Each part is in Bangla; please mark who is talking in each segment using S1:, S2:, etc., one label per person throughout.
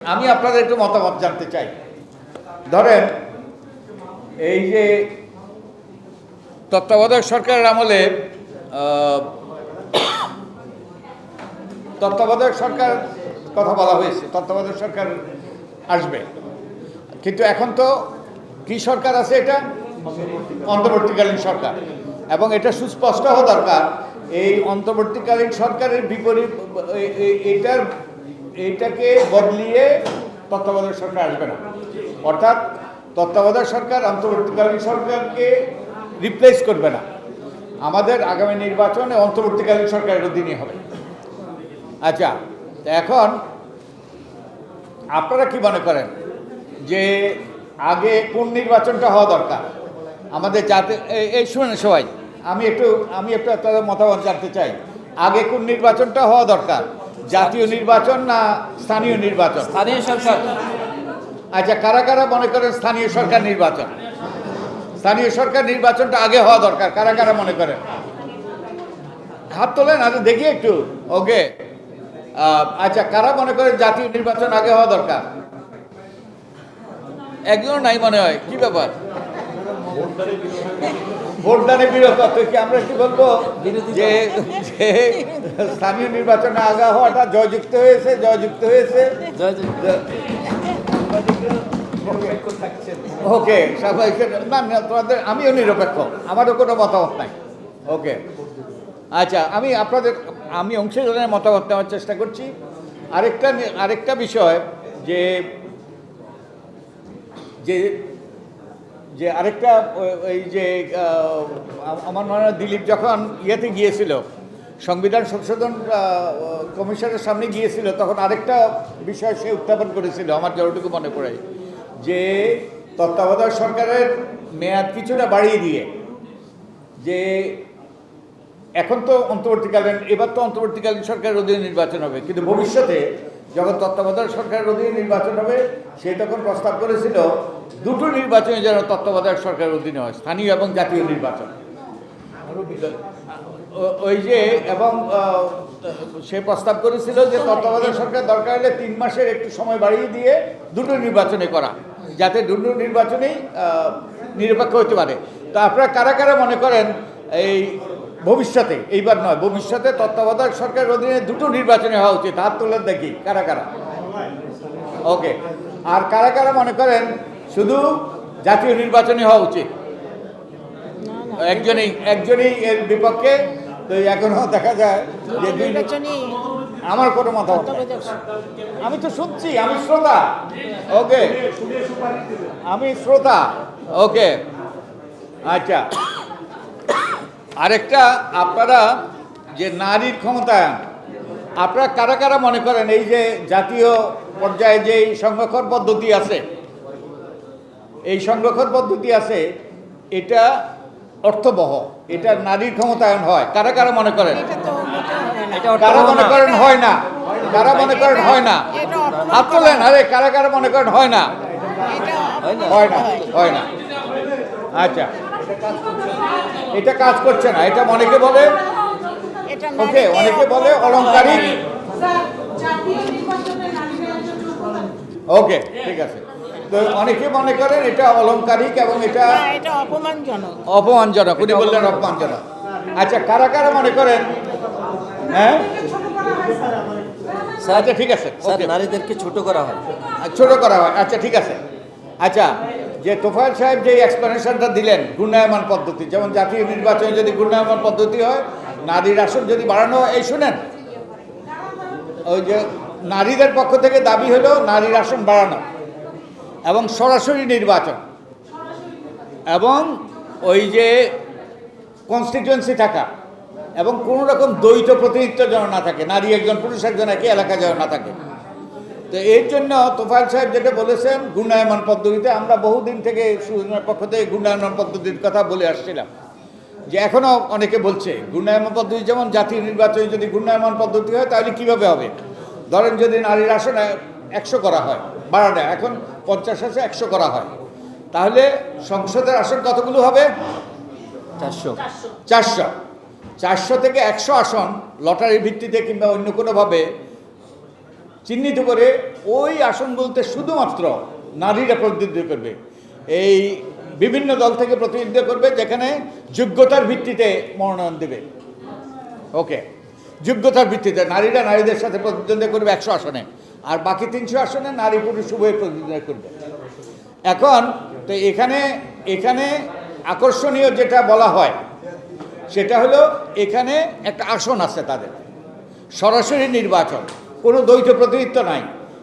S1: আমি আপনাদের একটু মতামত জানতে চাই। ধরেন, এই যে তত্ত্বাবধায়ক সরকারের আমলে তত্ত্বাবধায়ক সরকার কথা বলা হয়েছে, তত্ত্বাবধায়ক সরকার আসবে। কিন্তু এখন তো কি সরকার আছে এটা? অন্তর্বর্তীকালীন সরকার। এবং এটা সুস্পষ্ট হওয়া দরকার, এই অন্তর্বর্তীকালীন সরকারের বিপরীত এটার এইটাকে বদলিয়ে তত্ত্বাবধায়ক সরকার আসবে না। অর্থাৎ তত্ত্বাবধায়ক সরকার অন্তর্বর্তীকালীন সরকারকে রিপ্লেস করবে না। আমাদের আগামী নির্বাচনে অন্তর্বর্তীকালীন সরকারের অধীনে হবে। আচ্ছা এখন আপনারা কি মনে করেন যে আগে কোন নির্বাচনটা হওয়া দরকার? আমাদের জাতি এই- শুনেন সবাই, আমি একটু আমি একটু আপনাদের মতামত জানতে চাই। আগে কোন নির্বাচনটা হওয়া দরকার? জাতীয় নির্বাচন না স্থানীয় নির্বাচন?
S2: স্থানীয় সরকার
S1: আচ্ছা কারা কারা মনে করেন স্থানীয় সরকার নির্বাচন? স্থানীয় সরকার নির্বাচনটা আগে হওয়া দরকার কারা কারা মনে করেন? হাত তোলেন আচ্ছা দেখি একটু। ওকে। আচ্ছা কারা মনে করেন জাতীয় নির্বাচন আগে হওয়া দরকার? একজন নাই মনে হয় কি ব্যাপার? ভোটদানে বিরত কি আমরা কি বলব? যে স্থানীয় নির্বাচনে আগে হওয়াটা জয়যুক্ত হয়েছে জয়যুক্ত হয়েছে। ওকে সবাইকে না তোমাদের আমিও নিরপেক্ষ আমারও কোনো মতামত নাই। ওকে। আচ্ছা আমি আপনাদের আমি অংশীদারের মতামত নেওয়ার চেষ্টা করছি। আরেকটা আরেকটা বিষয় যে যে যে আরেকটা এই যে আমার মনে হয় দিলীপ যখন ইয়েতে গিয়েছিল, সংবিধান সংশোধন কমিশনের সামনে গিয়েছিল, তখন আরেকটা বিষয় সে উত্থাপন করেছিল, আমার যতটুকু মনে পড়ে, যে তত্ত্বাবধায়ক সরকারের মেয়াদ কিছুটা বাড়িয়ে দিয়ে, যে এখন তো অন্তর্বর্তীকালীন, এবার তো অন্তর্বর্তীকালীন সরকারের অধীনে নির্বাচন হবে, কিন্তু ভবিষ্যতে যখন তত্ত্বাবধায়ক সরকারের অধীনে নির্বাচন হবে, সে তখন প্রস্তাব করেছিল দুটো নির্বাচনে যেন তত্ত্বাবধায়ক সরকারের অধীনে হয়, স্থানীয় এবং জাতীয় নির্বাচন। ওই যে, এবং সে প্রস্তাব করেছিল যে তত্ত্বাবধায়ক সরকার দরকার হলে তিন মাসের একটু সময় বাড়িয়ে দিয়ে দুটো নির্বাচনে করা, যাতে দুটো নির্বাচনেই নিরপেক্ষ হতে পারে। তো আপনারা কারা কারা মনে করেন এই ভবিষ্যতে? এইবার নয়, ভবিষ্যতে তত্ত্বাবধায়ক সরকারের অধীনে দুটো নির্বাচনে হওয়া উচিত। হাত তোলেন দেখি, কারা কারা? ওকে। আর কারা কারা মনে করেন শুধু জাতীয় নির্বাচনই হওয়া উচিত। একজনই একজনই এর বিপক্ষে তো এখনও দেখা যায় যে আমার কোনো নেই। আমি তো শুনছি আমি শ্রোতা। ওকে। আমি শ্রোতা। ওকে। আচ্ছা। আরেকটা আপনারা যে নারীর ক্ষমতায়ন আপনারা কারা কারা মনে করেন এই যে জাতীয় পর্যায়ে যে এই সংরক্ষণ পদ্ধতি আছে? এই সংরক্ষণ পদ্ধতি আছে এটা অর্থবহ এটা নারীর ক্ষমতায়ন হয়। কারা কারা মনে করেন?
S3: এটা তো মোটেও না।
S2: এটা
S1: কারা মনে করেন হয় না? কারা মনে করেন হয় না? হাত তোলেন আরে কারা কারা মনে করেন হয় না?
S2: হয় না?
S1: হয় না আচ্ছা। এটা কাজ করছে না এটা অনেকে বলে। ওকে অনেকে বলে অলংকারিক। ওকে ঠিক আছে। অনেকে মনে করেন এটা অলংকারিক এবং এটা
S3: এটা অপমানজনক।
S1: অপমানজনক উনি বললেন অপমানজনক। আচ্ছা কারা কারা মনে করেন? হ্যাঁ?
S2: স্যার
S1: আচ্ছা ঠিক আছে
S2: স্যার নারীদেরকে ছোট করা হয়।
S1: ছোট করা হয় আচ্ছা ঠিক আছে। আচ্ছা যে তোফায়েল সাহেব যে এক্সপ্লেনেশনটা দিলেন ঘূর্ণায়মান পদ্ধতি যেমন জাতীয় নির্বাচনে যদি ঘূর্ণায়মান পদ্ধতি হয় নারীর আসন যদি বাড়ানো হয় এই শুনেন। ওই যে নারীদের পক্ষ থেকে দাবি হলো নারীর আসন বাড়ানো। এবং সরাসরি নির্বাচন। এবং ওই যে কনস্টিটিউয়েন্সি থাকা এবং কোনো রকম দ্বৈত প্রতিনিধিত্ব যেন না থাকে, নারী একজন, পুরুষ একজন একই এলাকা যেন না থাকে। তো এর জন্য তোফায়েল সাহেব যেটা বলেছেন গুণায়মান পদ্ধতিতে, আমরা বহুদিন থেকে সুজনের পক্ষ থেকে গুণায়মান পদ্ধতির কথা বলে আসছিলাম। যে এখনও অনেকে বলছে গুণায়মান পদ্ধতি যেমন জাতীয় নির্বাচনে যদি গুণায়মান পদ্ধতি হয়, তাহলে কীভাবে হবে? ধরেন যদি নারীর আসনে একশো করা হয় বাড়ানো এখন পঞ্চাশ আছে একশো করা হয়। তাহলে সংসদের আসন কতগুলো হবে?
S2: চারশো।
S1: চারশো। চারশো থেকে একশো আসন লটারির ভিত্তিতে কিংবা অন্য কোনোভাবে চিহ্নিত করে ওই আসন বলতে শুধুমাত্র নারীরা প্রতিনিধিত্ব করবে। এই বিভিন্ন দল থেকে প্রতিনিধিত্ব করবে যেখানে যোগ্যতার ভিত্তিতে মনোনয়ন দেবে। ওকে। যোগ্যতার ভিত্তিতে নারীরা নারীদের সাথে প্রতিদ্বন্দ্বিতা করবে একশো আসনে। আর বাকি তিনশো আসনে নারী পুরুষ উভয় প্রতিদ্বন্দ্বিতা করবে। এখন, তো এখানে এখানে আকর্ষণীয় যেটা বলা হয়, সেটা হলো এখানে একটা আসন আছে তাদের। সরাসরি নির্বাচন, কোনো দ্বৈত প্রতিনিধিত্ব নাই।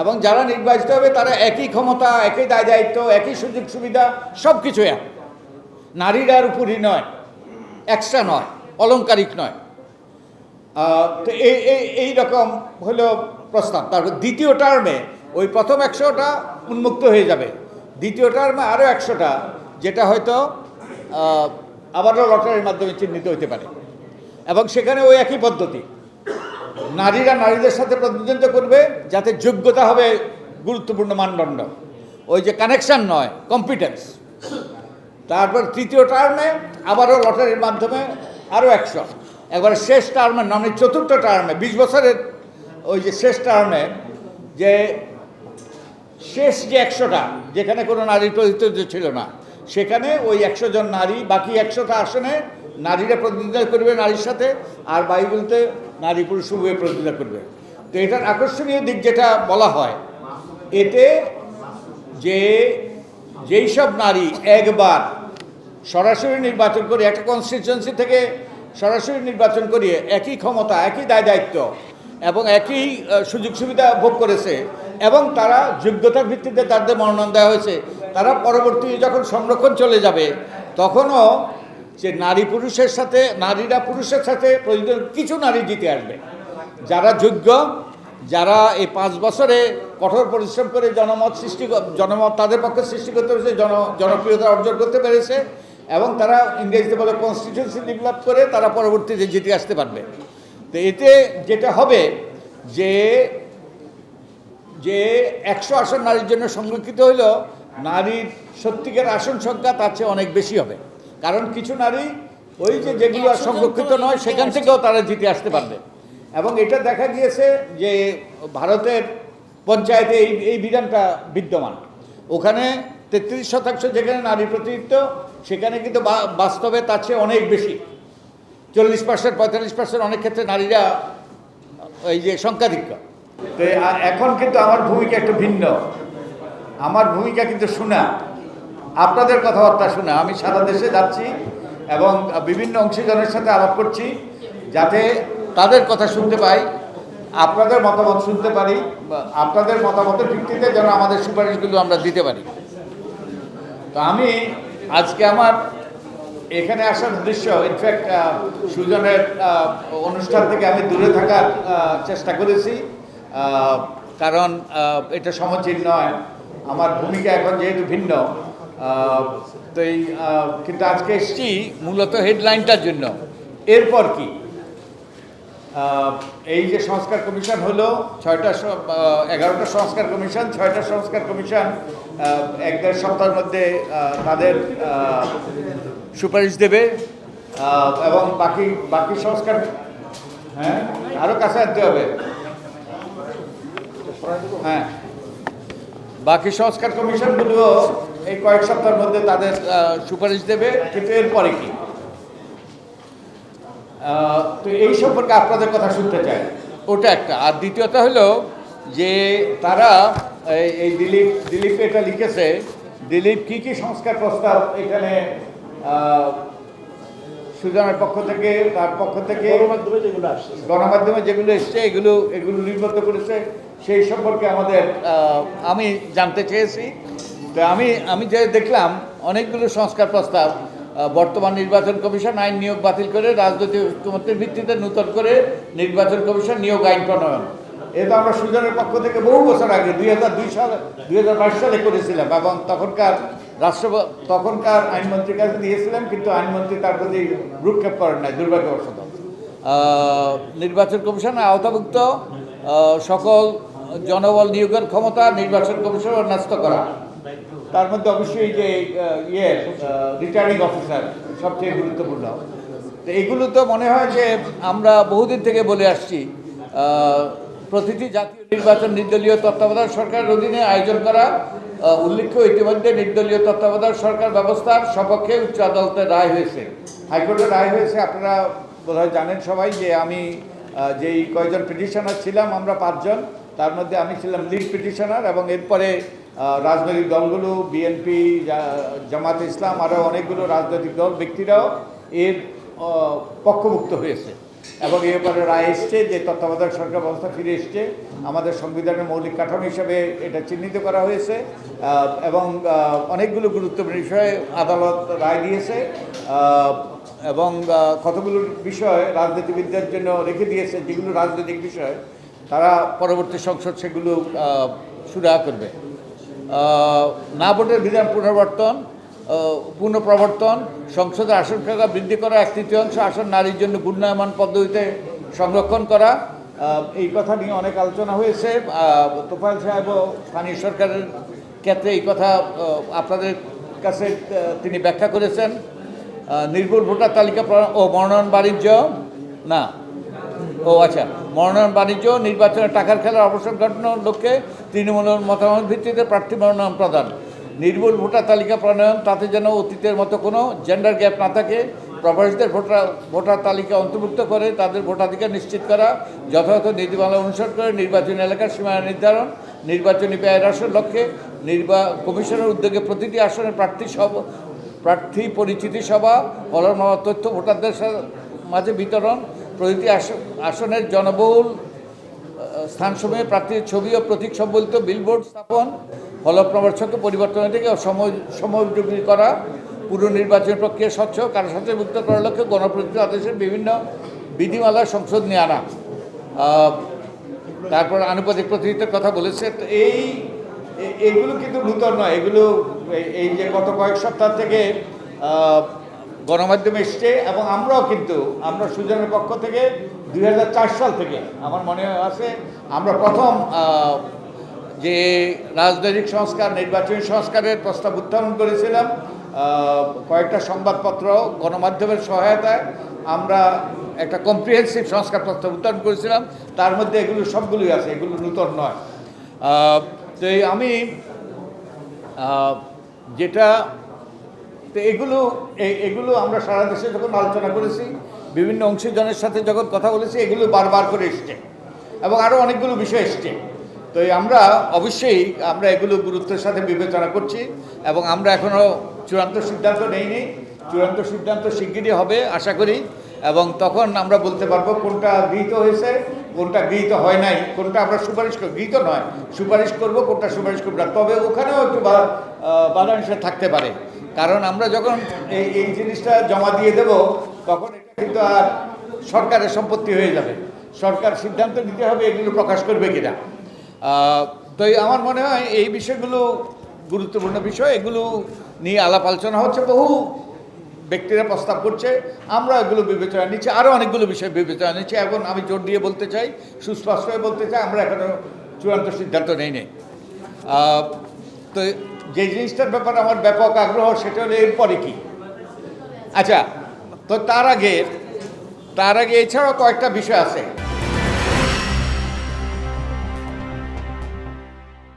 S1: এবং যারা নির্বাচিত হবে, তারা একই ক্ষমতা, একই দায় দায়িত্ব, একই সুযোগ সুবিধা সব কিছু এক নারীরার উপরই নয় এক্সট্রা নয় অলংকারিক নয়। তো এই এই রকম হলো প্রস্তাব। তারপর দ্বিতীয় টার্মে ওই প্রথম একশোটা উন্মুক্ত হয়ে যাবে। দ্বিতীয় টার্মে আরও একশোটা, যেটা হয়তো আবারও লটারির মাধ্যমে চিহ্নিত হতে পারে। এবং সেখানে ওই একই পদ্ধতি। নারীরা নারীদের সাথে প্রতিদ্বন্দ্বিতা করবে, যাতে যোগ্যতা হবে গুরুত্বপূর্ণ মানদণ্ড। ওই যে কানেকশান নয় কম্পিটেন্স তারপর তৃতীয় টার্মে আবারও লটারির মাধ্যমে আরও একশো। একবার শেষ টার্মে মানে চতুর্থ টার্মে বিশ বছরের ওই যে শেষ টার্মে, যে শেষ যে একশোটা, যেখানে কোনো নারী প্রতিনিধিত্ব ছিল না, সেখানে ওই একশো জন নারী, বাকি একশোটা আসনে নারীরা প্রতিনিধিত্ব করবে নারীর সাথে, আর বাইবেলতে নারী পুরুষ উভয়ে প্রতিনিধিত্ব করবে। তো এটার আকর্ষণীয় দিক যেটা বলা হয়, এতে যে যেই সব নারী একবার সরাসরি নির্বাচন করে, একটা কনস্টিটিউয়েন্সি থেকে সরাসরি নির্বাচন করিয়ে একই ক্ষমতা, একই দায় দায়িত্ব এবং একই সুযোগ সুবিধা ভোগ করেছে এবং তারা যোগ্যতার ভিত্তিতে তাদের মনোনয়ন দেওয়া হয়েছে। তারা পরবর্তী যখন সংরক্ষণ চলে যাবে, তখনও যে নারী পুরুষের সাথে, নারীরা পুরুষের সাথে প্রয়োজন কিছু নারী জিতে আসবে। যারা যোগ্য, যারা এই পাঁচ বছরে কঠোর পরিশ্রম করে জনমত সৃষ্টি জনমত তাদের পক্ষে সৃষ্টি করতে পেরেছে, জন, জনপ্রিয়তা অর্জন করতে পেরেছে এবং তারা ইংরেজিতে বলে কনস্টিটিউশন ডেভেলপ করে তারা পরবর্তীতে জিতে আসতে পারবে। তো এতে যেটা হবে যে যে একশো আসন নারীর জন্য সংরক্ষিত হইল নারীর সত্যিকার আসন সংখ্যা তার চেয়ে অনেক বেশি হবে। কারণ কিছু নারী ওই যে যেগুলো আর সংরক্ষিত নয় সেখান থেকেও তারা জিতে আসতে পারবে। এবং এটা দেখা গিয়েছে যে ভারতের পঞ্চায়েতে এই এই বিধানটা বিদ্যমান। ওখানে তেত্রিশ শতাংশ যেখানে নারী প্রতিনিধিত্ব সেখানে কিন্তু বা- বাস্তবে তার চেয়ে অনেক বেশি। চল্লিশ পার্সেন্ট, পঁয়তাল্লিশ পার্সেন্ট অনেক ক্ষেত্রে নারীরা এই যে সংখ্যাধিক্য। তো এখন কিন্তু আমার ভূমিকা একটু ভিন্ন। আমার ভূমিকা কিন্তু শোনা আপনাদের কথাবার্তা শোনা আমি সারা দেশে যাচ্ছি এবং বিভিন্ন অংশীদারের সাথে আলাপ করছি যাতে তাদের কথা শুনতে পাই, আপনাদের মতামত শুনতে পারি আপনাদের মতামতের ভিত্তিতে যেন আমাদের সুপারিশগুলো আমরা দিতে পারি। তো আমি আজকে আমার এখানে আসার উদ্দেশ্য ইনফ্যাক্ট সুজনের অনুষ্ঠান থেকে আমি দূরে থাকার চেষ্টা করেছি। কারণ এটা সমচীন নয়। আমার ভূমিকা এখন যেহেতু ভিন্ন তো এই কিন্তু আজকে এসছি মূলত হেডলাইনটার জন্য। এরপর কি? এই যে সংস্কার কমিশন হলো, ছয়টা এগারোটা সংস্কার কমিশন, ছয়টা সংস্কার কমিশন এক দেড় সপ্তাহের মধ্যে তাদের সুপারিশ দেবে। এবং বাকি বাকি সংস্কার হ্যাঁ? আরও কাছে আনতে হবে। হ্যাঁ। বাকি সংস্কার কমিশনগুলো এই কয়েক সপ্তাহের মধ্যে তাদের সুপারিশ দেবে, কিন্তু এরপরে কি? তো এই সম্পর্কে আপনাদের কথা শুনতে চাই। ওটা একটা। আর দ্বিতীয়টা হলো যে তারা এই- দিলীপ দিলীপ এটা লিখেছে, দিলীপ কি কি সংস্কার প্রস্তাব এখানে সুজনের পক্ষ থেকে তার পক্ষ থেকে
S4: গণমাধ্যমে যেগুলো
S1: গণমাধ্যমে যেগুলো এসছে এগুলো এগুলো নির্মিত করেছে সেই সম্পর্কে আমাদের আমি জানতে চেয়েছি। তো আমি আমি যে দেখলাম অনেকগুলো সংস্কার প্রস্তাব বর্তমান নির্বাচন কমিশন আইন নিয়োগ বাতিল করে রাজনৈতিক ঐক্যমত্যের ভিত্তিতে নূতন করে নির্বাচন কমিশন নিয়োগ আইন প্রণয়ন। এ তো আমরা সুজনের পক্ষ থেকে বহু বছর আগে দুই হাজার দুই সালে দুই হাজার বাইশ সালে করেছিলাম এবং তখনকার রাষ্ট্র তখনকার আইনমন্ত্রীর কাছে দিয়েছিলাম কিন্তু আইনমন্ত্রী তার প্রতি ভ্রুক্ষেপ করেন নাই, দুর্ভাগ্যবশত। নির্বাচন কমিশনের আওতাভুক্ত সকল জনবল নিয়োগের ক্ষমতা নির্বাচন কমিশনের ন্যস্ত করা। তার মধ্যে অবশ্যই যে ইয়ে রিটার্নিং অফিসার সবচেয়ে গুরুত্বপূর্ণ। তো এগুলো তো মনে হয় যে আমরা বহুদিন থেকে বলে আসছি প্রতিটি জাতীয় নির্বাচন নির্দলীয় তত্ত্বাবধায়ক সরকারের অধীনে আয়োজন করা উল্লেখ্য ইতিমধ্যে নির্দলীয় তত্ত্বাবধায়ক সরকার ব্যবস্থার সপক্ষে উচ্চ আদালতের রায় হয়েছে। হাইকোর্টের রায় হয়েছে, আপনারা বোধহয় জানেন সবাই যে আমি যেই কয়েকজন পিটিশনার ছিলাম, আমরা পাঁচজন, তার মধ্যে আমি ছিলাম লিড পিটিশনার এবং এরপরে রাজনৈতিক দলগুলো বিএনপি জামাত ইসলাম আরও অনেকগুলো রাজনৈতিক দল, ব্যক্তিরাও এর পক্ষভুক্ত হয়েছে। এবং এর ব্যাপারে রায় এসছে যে তত্ত্বাবধায়ক সরকার ব্যবস্থা ফিরে এসছে। আমাদের সংবিধানের মৌলিক কাঠামো হিসাবে এটা চিহ্নিত করা হয়েছে। এবং অনেকগুলো গুরুত্বপূর্ণ বিষয়ে আদালত রায় দিয়েছে। এবং কতগুলো বিষয় রাজনীতিবিদদের জন্য রেখে দিয়েছে, যেগুলো রাজনৈতিক বিষয়, তারা পরবর্তী সংসদ সেগুলো সুরাহা করবে। না ভোটের বিধান পুনর্বর্তন পুনঃপ্রবর্তন, সংসদের আসন সংখ্যা বৃদ্ধি করা, এক তৃতীয়াংশ আসন নারীর জন্য গুণায়মান পদ্ধতিতে সংরক্ষণ করা। এই কথা নিয়ে অনেক আলোচনা হয়েছে। তোফায়েল সাহেব স্থানীয় সরকারের ক্ষেত্রে এই কথা আপনাদের কাছে তিনি ব্যাখ্যা করেছেন। নির্ভুল ভোটার তালিকা ও মনোনয়ন বাণিজ্য, না। ও আচ্ছা মনোনয়ন বাণিজ্য, নির্বাচনে টাকার খেলার অবসর ঘটানোর লক্ষ্যে তৃণমূলের মতামত ভিত্তিতে প্রার্থী মনোনয়ন প্রদান। নির্ভুল ভোটার তালিকা প্রণয়ন, তাতে যেন অতীতের মতো কোনো জেন্ডার গ্যাপ না থাকে। প্রবাসীদের ভোটার ভোটার তালিকা অন্তর্ভুক্ত করে, তাদের ভোটাধিকার নিশ্চিত করা, যথাযথ নীতিমালা অনুসরণ করে, নির্বাচনী এলাকার সীমানা নির্ধারণ, নির্বাচনী ব্যয়ের আসন লক্ষ্যে নির্বা, কমিশনের উদ্যোগে প্রতিটি আসনের প্রার্থী সব, প্রার্থী পরিচিতি সভা হওয়া তথ্য ভোটারদের মাঝে বিতরণ, প্রতিটি আস- আসনের জনবহুল স্থানসমূহে প্রার্থীর ছবি ও প্রতীক সম্বলিত বিলবোর্ড স্থাপন ফলপ্রবর্তনকে পরিবর্তন থেকে সময় সময়োপযোগী করা, পুরো নির্বাচন প্রক্রিয়া স্বচ্ছ, কারও সাথে মুক্ত করার লক্ষ্যে গণপ্রতিনিধি আদেশের বিভিন্ন বিধিমালা সংশোধন নিয়ে আনা। তারপর আনুপাতিক প্রতিনিধিত্বের কথা বলেছে। এই, এ- এগুলো কিন্তু নূতন নয়। এগুলো এই- যে গত কয়েক সপ্তাহ থেকে গণমাধ্যমে এসছে এবং আমরাও কিন্তু, আমরা সুজনের পক্ষ থেকে দু হাজার চার সাল থেকে, আমার মনে আছে, আমরা প্রথম যে রাজনৈতিক সংস্কার, নির্বাচনী সংস্কারের প্রস্তাব উত্থাপন করেছিলাম কয়েকটা সংবাদপত্র গণমাধ্যমের সহায়তায় আমরা একটা কম্প্রিহেন্সিভ সংস্কার প্রস্তাব উত্থাপন করেছিলাম। তার মধ্যে এগুলো সবগুলোই আছে, এগুলো নূতন নয়। তো আমি যেটা, তো এগুলো এগুলো আমরা সারা দেশে যখন আলোচনা করেছি, বিভিন্ন অংশীজনের সাথে যখন কথা বলেছি, এগুলো বারবার করে এসছে। এবং আরও অনেকগুলো বিষয় এসছে। তো আমরা অবশ্যই আমরা এগুলো গুরুত্বের সাথে বিবেচনা করছি এবং আমরা এখনও চূড়ান্ত সিদ্ধান্ত নেইনি। চূড়ান্ত সিদ্ধান্ত শিগগিরই হবে, আশা করি। এবং তখন আমরা বলতে পারব কোনটা গৃহীত হয়েছে, কোনটা গৃহীত হয় নাই, কোনটা আমরা সুপারিশ করব গৃহীত নয়, সুপারিশ করব, কোনটা সুপারিশ করব না। তবে ওখানেও একটু বাধা নিষেধ থাকতে পারে। কারণ আমরা যখন এই এই জিনিসটা জমা দিয়ে দেব, তখন এটা কিন্তু আর সরকারের সম্পত্তি হয়ে যাবে। সরকার সিদ্ধান্ত নিতে হবে এগুলো প্রকাশ করবে কিনা। তো আমার মনে হয় এই বিষয়গুলো গুরুত্বপূর্ণ বিষয়। এগুলো নিয়ে আলাপ আলোচনা হচ্ছে, বহু ব্যক্তিরা প্রস্তাব করছে। আমরা এগুলো বিবেচনা নিচ্ছি আরও অনেকগুলো বিষয় বিবেচনা নিচ্ছি। এখন আমি জোর দিয়ে বলতে চাই সুস্পষ্ট হয়ে বলতে চাই, আমরা এখনও চূড়ান্ত সিদ্ধান্ত নেই নেই তো যে জিনিসটার ব্যাপারে আমার ব্যাপক আগ্রহ, সেটা হলো এরপরে কি? আচ্ছা তো তার আগে তার আগে এছাড়াও কয়েকটা বিষয় আছে।